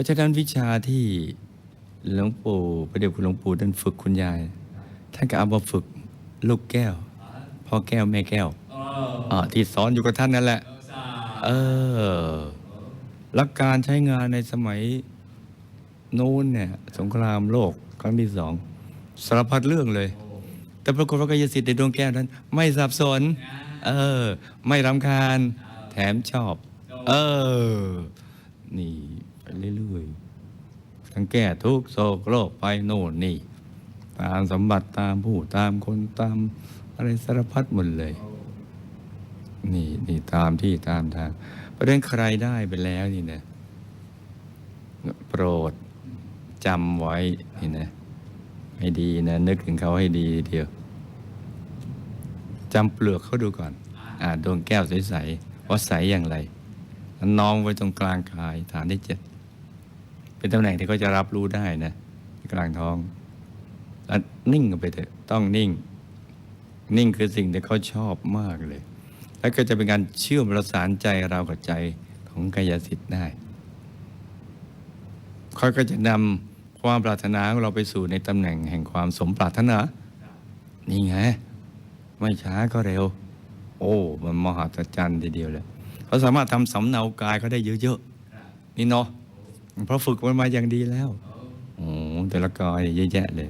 ราะฉะนั้นวิชาที่หลวงปู่พระเดชคุณหลวงปู่ท่านฝึกคุณยาย ท่านก็เอามาฝึกลูกแก้วพ่อแก้วแม่แก้วเอออ่าที่สอนอยู่กับท่านนั่นแหละ เออสาเออหลักการใช้งานในสมัยนู้นเนี่ย สงครามโลกครั้งที่สองสารพัดเรื่องเลย แต่ปรากฏว่ากายสิทธิ์ในดวงแก้วนั้น ไม่สับสน เออ ไม่รำคาญ แถมชอบ เออ นี่ไป เรื่อยๆทั้งแก้ทุกโศกโรคไปโน่นนี่ ตามสมบัติตามผู้ตามคนตามอะไรสารพัดหมดเลย นี่นี่ตามที่ตามทางเพราะฉะนั้นใครได้ไปแล้วนี่นะโปรดจำไว้นี่นะให้ดีนะ นึกถึงเขาให้ดีเดียวจำเปลือกเขาดูก่อน อ่าดวงแก้วใสๆว่าใสอย่างไร น้อมไว้ตรงกลางกายฐานที่เจ็ด เป็นตำแหน่งที่เขาจะรับรู้ได้นะกลางท้องแล้วนิ่งไปเถอะต้องนิ่ง นิ่งคือสิ่งที่เขาชอบมากเลย แล้วก็จะเป็นการเชื่อมประสานใจเรากับใจของกายสิทธิ์ได้เขาก็จะนำความปรารถนาของเราไปสู่ในตำแหน่งแห่งความสมปรารถนา นี่ไงไม่ช้าก็เร็ว โอ้ มันมหัศจรรย์ทีเดียวเลยเขาสามารถทำสำเนากายเขาได้เยอะๆนี่เนาะ เพราะฝึกมันมาอย่างดีแล้ว โอ้แต่ละกอยเยอะแยะเลย